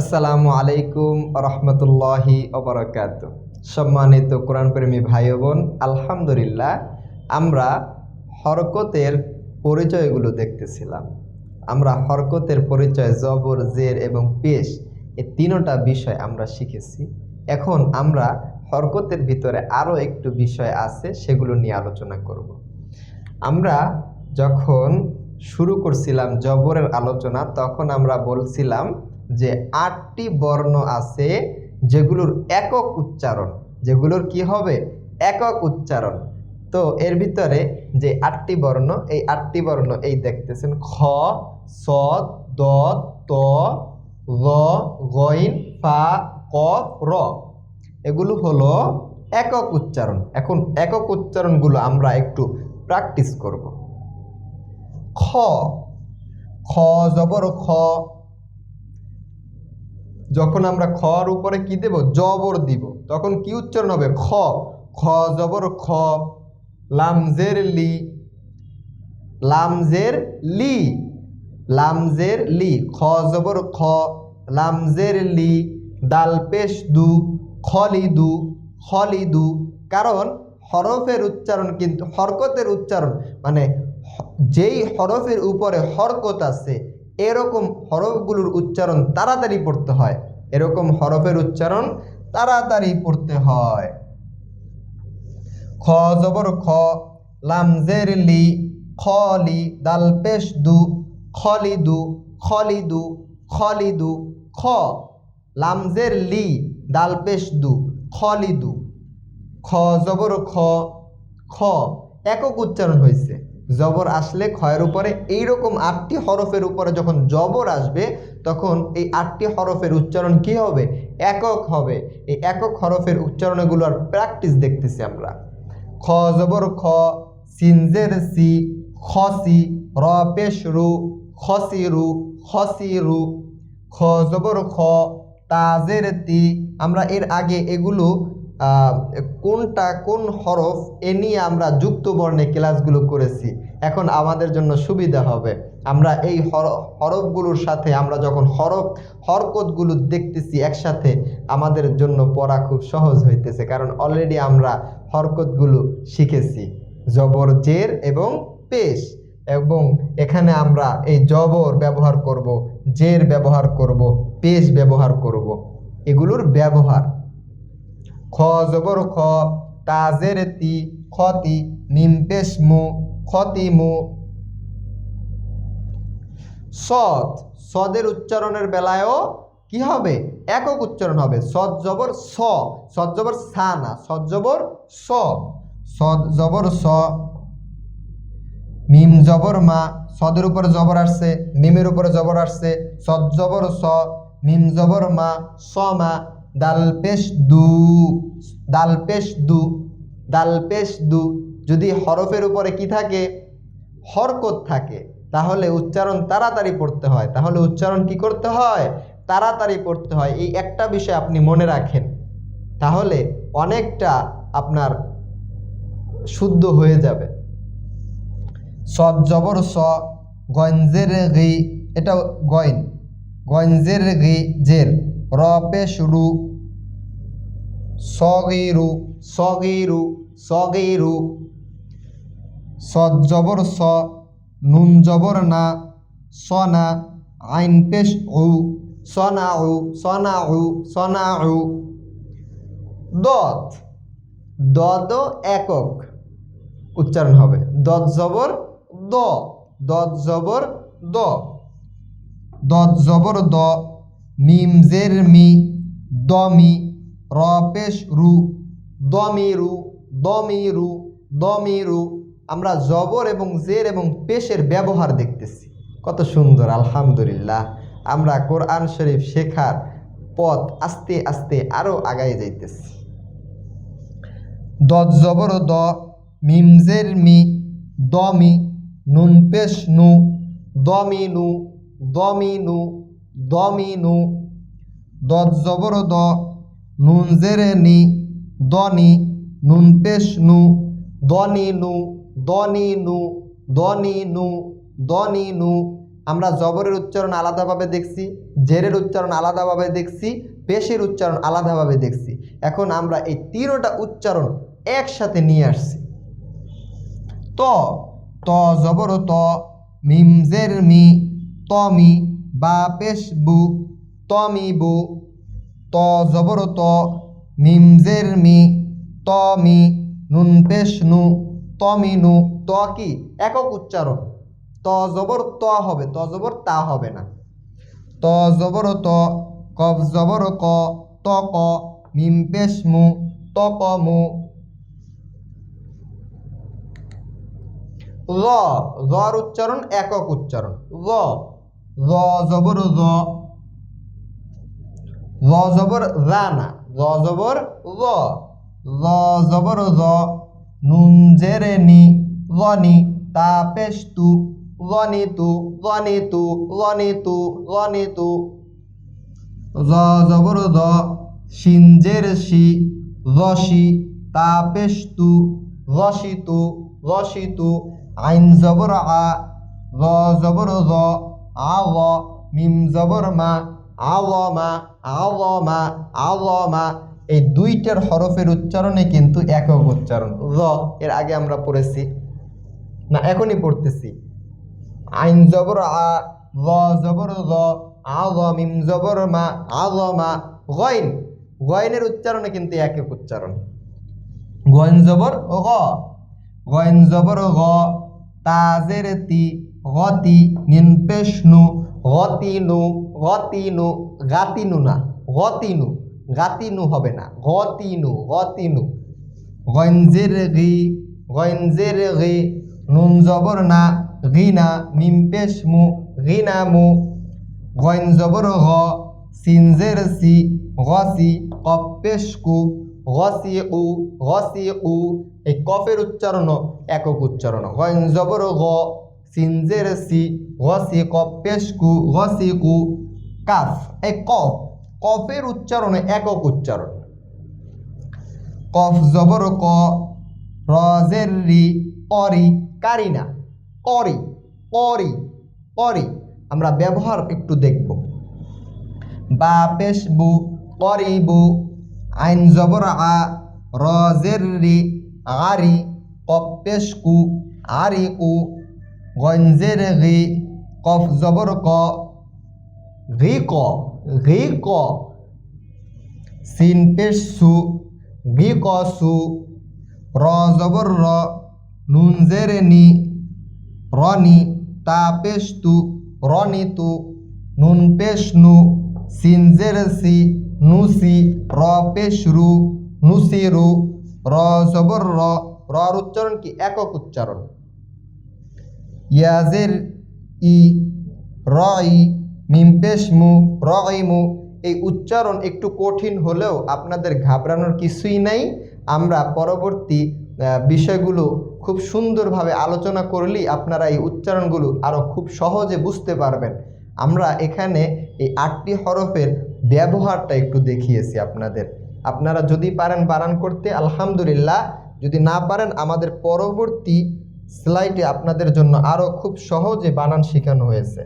আসসালামু আলাইকুম রহমতুল্লাহি অবরাকাত সম্মানিত কোরআন প্রেমী ভাই বোন, আলহামদুলিল্লাহ, আমরা হরকতের পরিচয়গুলো দেখতেছিলাম। আমরা হরকতের পরিচয়, জবর, জের এবং পেশ এই তিনোটা বিষয় আমরা শিখেছি। এখন আমরা হরকতের ভিতরে আরও একটু বিষয় আছে, সেগুলো নিয়ে আলোচনা করব। আমরা যখন শুরু করছিলাম জবরের আলোচনা, তখন আমরা বলছিলাম যে আটটি বর্ণ আছে যেগুলোর একক উচ্চারণ। যেগুলোর কি হবে? একক উচ্চারণ। তো এর ভিতরে যে আটটি বর্ণ, এই আটটি বর্ণ এই দেখতেছেন খ, স, দ, ত গইন, ফা ক র। এগুলো হলো একক উচ্চারণ। এখন একক উচ্চারণগুলো আমরা একটু প্র্যাকটিস করব। খ খ জবর খ যখন আমরা খর উপরে কি দেব? জবর দিব। তখন কি উচ্চারণ হবে? খ। খ জবর, খ। লামজের লি। লামজের লি। লামজের লি। খ জবর, খ। লামজের লি। দাল পেশ দু খলিদু খলিদু কারণ হরফের উচ্চারণ কিন্তু, হরকতের উচ্চারণ মানে যেই হরফের উপরে হরকত আছে এরকম হরফগুলোর উচ্চারণ তাড়াতাড়ি পড়তে হয়। এরকম হরফের উচ্চারণ তাড়াতাড়ি পড়তে হয়। খ জবর খ লামজের লি খলি দাল পেশ দু খলিদু খলিদু খলিদু খ লামজের লি দাল পেশ দু খলিদু খ জবর খ খ। একক উচ্চারণ হয়েছে জবর আসলে ক্ষয়ের উপরে, এইরকম আটটি হরফের উপরে যখন জবর আসবে, তখন এই আটটি হরফের উচ্চারণ কি হবে? একক হবে। এই একক হরফের উচ্চারণগুলোর প্র্যাকটিস দেখতেছি আমরা। খ জবর, খ সিনজের সি খসি র, পেশ, রু খসি রু খসি রু। খ জবর, খ তাজের তি। আমরা এর আগে এগুলো কোনটা কোন হরফ এ নিয়ে আমরা যুক্ত বর্ণে ক্লাসগুলো করেছি, এখন আমাদের জন্য সুবিধা হবে। আমরা এই হর- হরফগুলোর সাথে আমরা যখন হরফ, হরকতগুলো দেখতেছি একসাথে, আমাদের জন্য পড়া খুব সহজ হইতেছে, কারণ অলরেডি আমরা হরকতগুলো শিখেছি। জবর, জের এবং পেশ। এবং এখানে আমরা এই জবর ব্যবহার করব, জের ব্যবহার করব, পেশ ব্যবহার করব। এগুলোর ব্যবহার। খ জবর খ তাজের তি খতি মিম পেশ মু খতি মু। সদ সদের উচ্চারণের বেলায়ও কি হবে? একক উচ্চারণ হবে। সদ জবর স সদ জবর সা না সদ জবর স সদ জবর স। মিম জবর মা, সদের উপরে জবর আসছে, মিমের উপরে জবর আসছে সদ জবর স, মিম জবর মা, স মা। দাল পেশ দু দাল পেশ দু দাল পেশ দু। যদি হরফের উপরে কি থাকে? হরকত থাকে। তাহলে উচ্চারণ তাড়াতাড়ি পড়তে হয়। তাহলে উচ্চারণ কি করতে হয়? তাড়াতাড়ি পড়তে হয়। এই একটা বিষয় আপনি মনে রাখেন। তাহলে অনেকটা আপনার শুদ্ধ হয়ে যাবে। সদ জবর স, গঞ্জের গি এটা গইন। গঞ্জের গি, জের। র পেশ রু সগিরু সগিরু সগিরু। সদ জবর স, নুন জবর না। সনা আইন পেশ উ সনা উ সনা উ সনা উ দত দদ একক। উচ্চারণ হবে। দত জবর দ, দত জবর দ। দত জবর দ। মিম জের মি, দমি র পেশ রু, দমি রু দমি রু দমি রু। আমরা জবর এবং জের এবং পেশের ব্যবহার দেখতেছি। কত সুন্দর, আলহামদুলিল্লাহ। আমরা কোরআন শরীফ শেখার পথ আস্তে আস্তে আরও আগায় যাইতেছি। দত জবর দ, মিমজের মি, দমি, নুন পেশ নু, দমি নু দমি নু জবর দ নুন জেরে নি দনি, নুন পেশ নু দনি নু দনি নু দনি নু দনি নু আমরা জবরের উচ্চারণ আলাদাভাবে দেখছি, জেরের উচ্চারণ আলাদাভাবে দেখছি, পেশের উচ্চারণ আলাদাভাবে দেখছি। এখন আমরা এই তিনোটা উচ্চারণ একসাথে নিয়ে আসছি। ত ত জবর ত মিমজের মি তমি বা পেশ বু তমি বু ত জবর ত মিমজের মি তমি নুন পেশ নু তমি নু ত কি? একক উচ্চারণ। ত জবর ত হবে ত জবর তা হবে না। ত জবর ত কফ জবর ক ত ক মিম পেশ মু ত ক মু জর উচ্চারণ একক উচ্চারণ। ল ল জবর জ। ল জবর রা না ল জবর ল ল জবর জ, নুন জেরে নি লনি তা পেশ তু লনি তু লনি তু লনি তু লনি তু। জ জবর দ সিনজের সি রসি তা পেশ রসি তু রসি তু। আইন জবর আ র জবর র। আ ল মিম জবর মা আল মা আল মা আল মা। এই দুইটার হরফের উচ্চারণে কিন্তু একক উচ্চারণ। র, এর আগে আমরা পড়েছি। না, এখনই পড়তেছি। আইন জবর আ ল জবর ল আল মিম জবর মা আল মা। গইন গইনের উচ্চারণে কিন্তু একক উচ্চারণ। গইন জবর গ গইন জবর গ, তাজের তি গতি নিন পেশনু, গতিনু গতিনু, গাতিনু না, গতিনু, গাতিনু হবে না, গতিনু গতিনু। গঞ্জের গি গঞ্জের গি, নুন জবর না গিনা মিম পেশ মু গিনা মু। গইন জবর গ সিনজের সি, গসি কপ পেশ কু গসি উ গসি উ এই কফের উচ্চারণ, একক উচ্চারণ। গইন জবর গ সিনজের সি গসি কপ কু কাফ। এই কফ, কফের উচ্চারণে একক উচ্চারণ। কফ জবর ক রি অরি কারিনা। করি করি করি আমরা ব্যবহার একটু দেখব। বা পেশবু করিবু আইন জবর আ রি আরি, কপেশকু আরি কু গঞ্জের গি কফ জবর ক ঘি ক ঘি ক, সিন পেশ সু গি ক সু, র জবর র, নুন জেরে নি রনি তা পেশ তু রনি তু, নুন পেশ নু, সিন জেরে সি নুসি র পেশ রু নুসি রু, র জবর র, রর উচ্চারণ কি? একক উচ্চারণ। ইয়াজের ই রই মিম পেশ মু রইমু। এই উচ্চারণ একটু কঠিন হলেও আপনাদের ঘাবড়ানোর কিছুই নাই। আমরা পরবর্তী বিষয়গুলো খুব সুন্দরভাবে আলোচনা করলেই আপনারা এই উচ্চারণগুলো আরও খুব সহজে বুঝতে পারবেন। আমরা এখানে এই আটটি হরফের ব্যবহারটা একটু দেখিয়েছি আপনাদের। আপনারা যদি পারেন বানান করতে, আলহামদুলিল্লাহ। যদি না পারেন, আমাদের পরবর্তী স্লাইডে আপনাদের জন্য আরও খুব সহজে বানান শেখানো হয়েছে।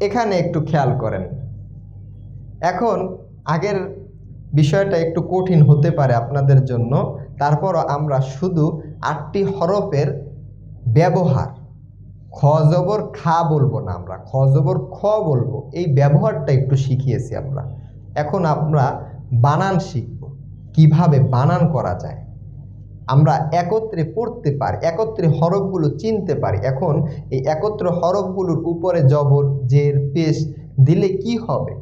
এখানে একটু খেয়াল করেন। এখন আগের বিষয়টা একটু কঠিন হতে পারে আপনাদের জন্য। তারপরও আমরা শুধু আটটি হরফের ব্যবহার, খ জবর খা বলব না আমরা, খ জবর খ বলব। এই ব্যবহারটা একটু শিখিয়েছি আমরা। এখন আমরা বানান শিখব। কীভাবে বানান করা যায়। আমরা একত্রে পড়তে পারি, একত্রে হরফগুলো চিনতে পারি। এখন এই একত্র হরফগুলোর উপরে জবর, জের, পেশ দিলে কি হবে?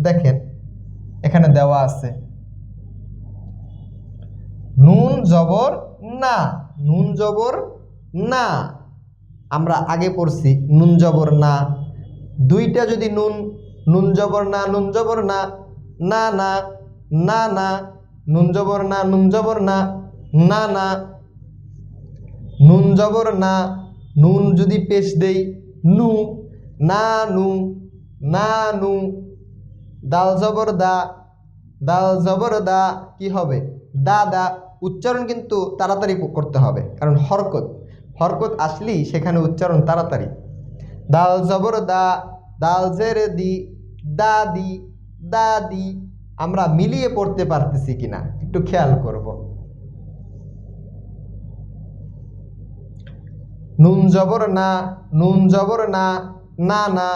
দেখেন, এখানে দেওয়া আছে। নুন, জবর, না। নুন, জবর, না। আমরা আগে পড়ছি নুন, জবর, না। দুইটা যদি নুন নুন, জবর, না। নুন, জবর, না। না না। না না। নুন জবর না নুন। জবর না না না নুন জবর না নুন যদি পেশ দেই, নু না নু না নু দাল জবর দা দাল জবর দা কি হবে? দা দা উচ্চারণ কিন্তু তাড়াতাড়ি করতে হবে, কারণ হরকত। হরকত আসলেই সেখানে উচ্চারণ তাড়াতাড়ি। দাল জবর দা দাল জের দি দা দি দা দি আমরা মিলিয়ে পড়তে পারতেছি কিনা একটু খেয়াল করব। নুন জবর না, নুন জবর না না না,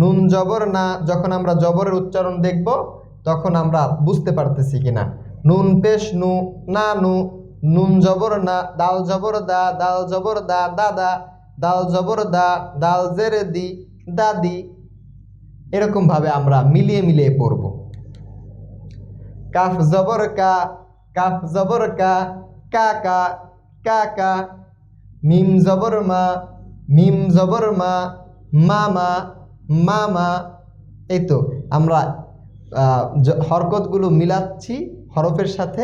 নুন জবর না, যখন আমরা জবরের উচ্চারণ দেখব, তখন আমরা বুঝতে পারতেছি কিনা। নুন পেশ নু, না নু, নুন জবর না, দাল জবর দা, দাল জবর দা দাদা দাল জবর দা, দাল জেরে দি দাদি এরকমভাবে আমরা মিলিয়ে মিলিয়ে পড়ব। কাফ জবর কা, কাফ জবর কা কা কা কা কা। মিম জবর মা, মিম জবর মা মামা মামা এই তো আমরা হরকতগুলো মিলাচ্ছি হরফের সাথে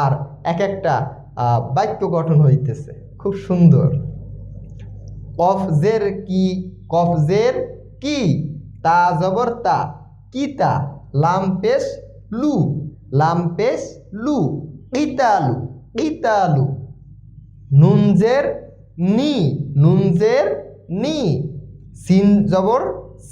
আর এক একটা বাক্য গঠন হইতেছে। খুব সুন্দর। কফ জের কি, কফ জের কি, তা জবর তা, কি তা, লাম পেশ লু। লাম পেশ লু, ইতালু ইতালু। নুনজের নি নুনজের নি। সিন জবর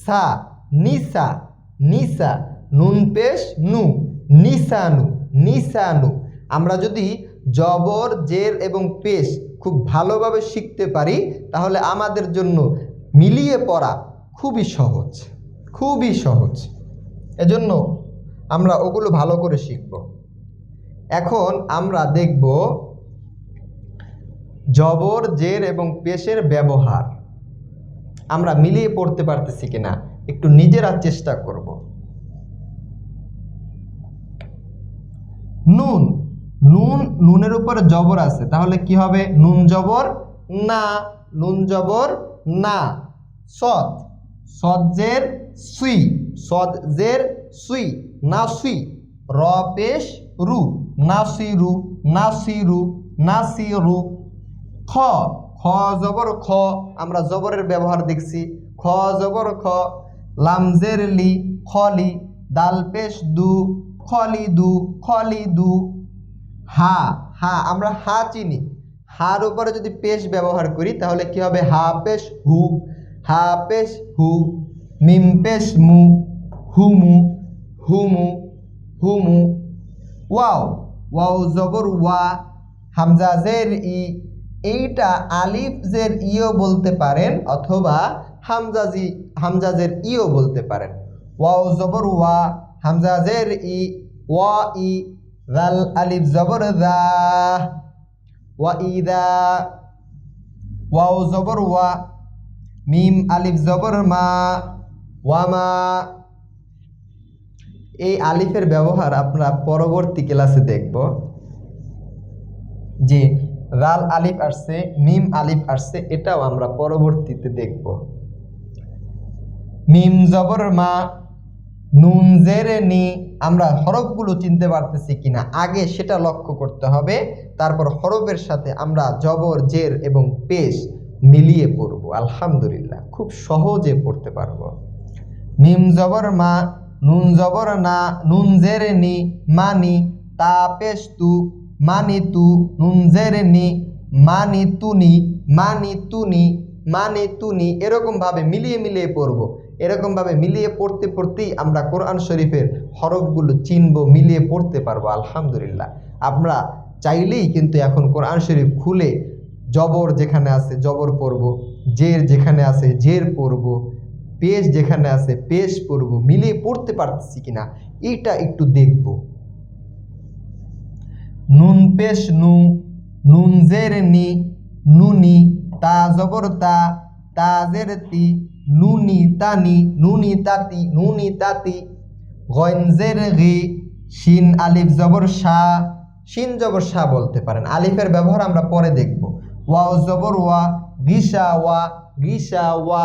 সা, নিসা নিসা। নুন পেশ নু, নিসানু নিসানু। আমরা যদি জবর, জের এবং পেশ খুব ভালোভাবে শিখতে পারি, তাহলে আমাদের জন্য মিলিয়ে পড়া খুবই সহজ খুবই সহজ। এজন্য আমরা ওগুলো ভালো করে শিখব। এখন আমরা দেখব জবর, জের এবং পেশের ব্যবহার। আমরা মিলিয়ে পড়তে পারতেছি কিনা একটু নিজেরা চেষ্টা করব। নুন নুন, নুনের উপরে জবর আছে, তাহলে কি হবে? নুন জবর না, নুন জবর না। সদ সজ্জের সুই সজ্জের সুই। না সুই র পেশ রু নাসিরু নাসিরু নাসিরু খ খ জবর খ, আমরা জবরের ব্যবহার দেখছি। খ জবর খ, লামজের লি, খলি দাল পেশ দু, খলি দু খলি দু। হা হা, আমরা হা চিনি। হার উপরে যদি পেশ ব্যবহার করি, তাহলে কি হবে? হা পেশ হু, হা পেশ হু, মিম পেশ মু হুমু হুমু হুমু ওয়াও ওয়াও জবর ওয়া হামজা জের ই এইটা আলিফ জের ইও বলতে পারেন অথবা হামজাজি হামজাজের ইও বলতে পারেন। ওয়াও জবর ওয়া, হামজা জের ই, ওয়া ই জাল আলিফ জবর দা, ওয়া ইদা ওয়াও জবর ওয়া, মিম আলিফ জবর মা ওয়ামা এই আলিফের ব্যবহার আমরা পরবর্তী ক্লাসে দেখব। যে রাল আলিফ আসছে, মিম আলিফ আসছে, এটাও আমরা পরবর্তীতে দেখব। মিম জবর মা, নুন জেরে নি, আমরা হরফগুলো চিনতে পারতেছি কিনা? আগে সেটা লক্ষ্য করতে হবে, তারপর হরফের সাথে আমরা জবর, জের এবং পেশ মিলিয়ে পড়ব। আলহামদুলিল্লাহ, খুব সহজে পড়তে পারব। মিম জবর মা নুন জবর না, নুন জেরে নি, মানি তা পেশ তু মানি তু, নুন জেরে নি, মানি তুনি মানি তুনি মানি তুনি এরকমভাবে মিলিয়ে মিলিয়ে পড়ব। এরকমভাবে মিলিয়ে পড়তে পড়তেই আমরা কোরআন শরীফের হরফগুলো চিনব, মিলিয়ে পড়তে পারব, আলহামদুলিল্লাহ। আমরা চাইলেই কিন্তু এখন কোরআন শরীফ খুলে জবর যেখানে আছে জবর পড়ব, জের যেখানে আছে জের পড়ব পেশ যেখানে আছে পেশ পড়ব, মিলিয়ে পড়তে পারতেছি কিনা, এটা একটু দেখব। নুন পেশ নু, নুন জের নি নুনি তা জবর তা তাজের তি নুনি তানি নুনি তাতি নুনি তাতি গঞ্জের গি, শিন আলিফ জবর শা শিন জবর শা বলতে পারেন। আলিফের ব্যবহার আমরা পরে দেখব। ওয়া জবর ওয়া গিসা ওয়া গিসা ওয়া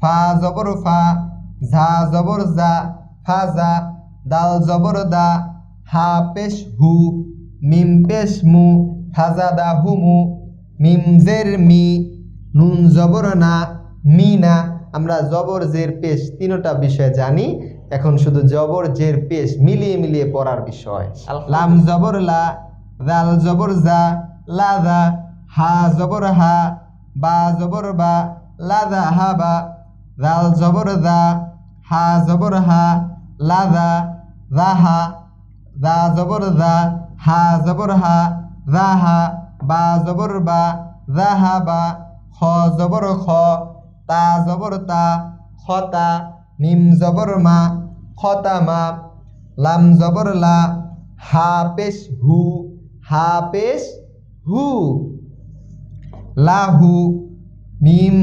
ফা জবর ফা ঝা জবর জা ফাজা দাল জবর দা হা পেশ হু মিম পেশ মু ফাজা দা হুমু মিম জের মি নুন জবর না মি না। আমরা জবর জের পেশ তিনটা বিষয় জানি। এখন শুধু জবর জের পেশ মিলিয়ে মিলিয়ে পড়ার বিষয়। লাম জবর লা দাল জবর জা লাদা হা জবর হা বা জবর বা লাদা হা বা। দাল জবর দা হা জবর হা লাদা রাহা দা জবর দা হা জবর হা রাহা বা জবর বা রাহা বা খ জবর খ তা জবর তা খতা মিম জবর মা খতা মা লাম জবর লা হা পেশ হু হা পেশ হু লাহু মিম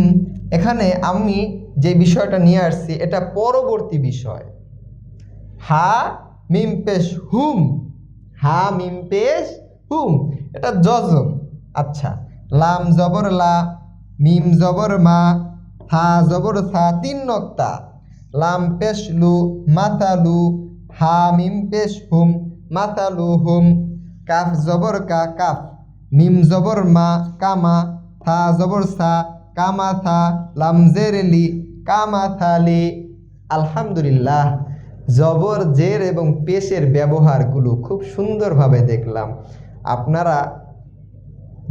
এখানে আমি যে বিষয়টা নিয়ে আসছি, এটা পরবর্তী বিষয়। হা মিম পেশ হুম। হা মিম পেশ হুম। এটা জজম আচ্ছা লাম জবর লা, মিম জবর মা, থা জবর থা তিন নক্তা। লাম পেশ লু মাথালু হা মিম পেশ হুম মাথালু হুম। কাফ জবর কা কাফ, মিম জবর মা কামা থা জবর সা কামা থা লাম জেরেলি কামা আলহামদুলিল্লাহ, জবর, জের এবং পেশের ব্যবহারগুলো খুব সুন্দরভাবে দেখলাম। আপনারা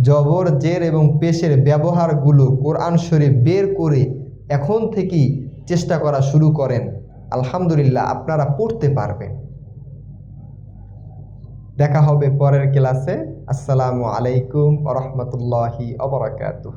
জবর, জের এবং পেশের ব্যবহারগুলো কোরআন শরীফ বের করে এখন থেকেই চেষ্টা করা শুরু করেন। আলহামদুলিল্লাহ, আপনারা পড়তে পারবেন। দেখা হবে পরের ক্লাসে। আসসালামু আলাইকুম রহমতুল্লাহি অবরাকাতুহ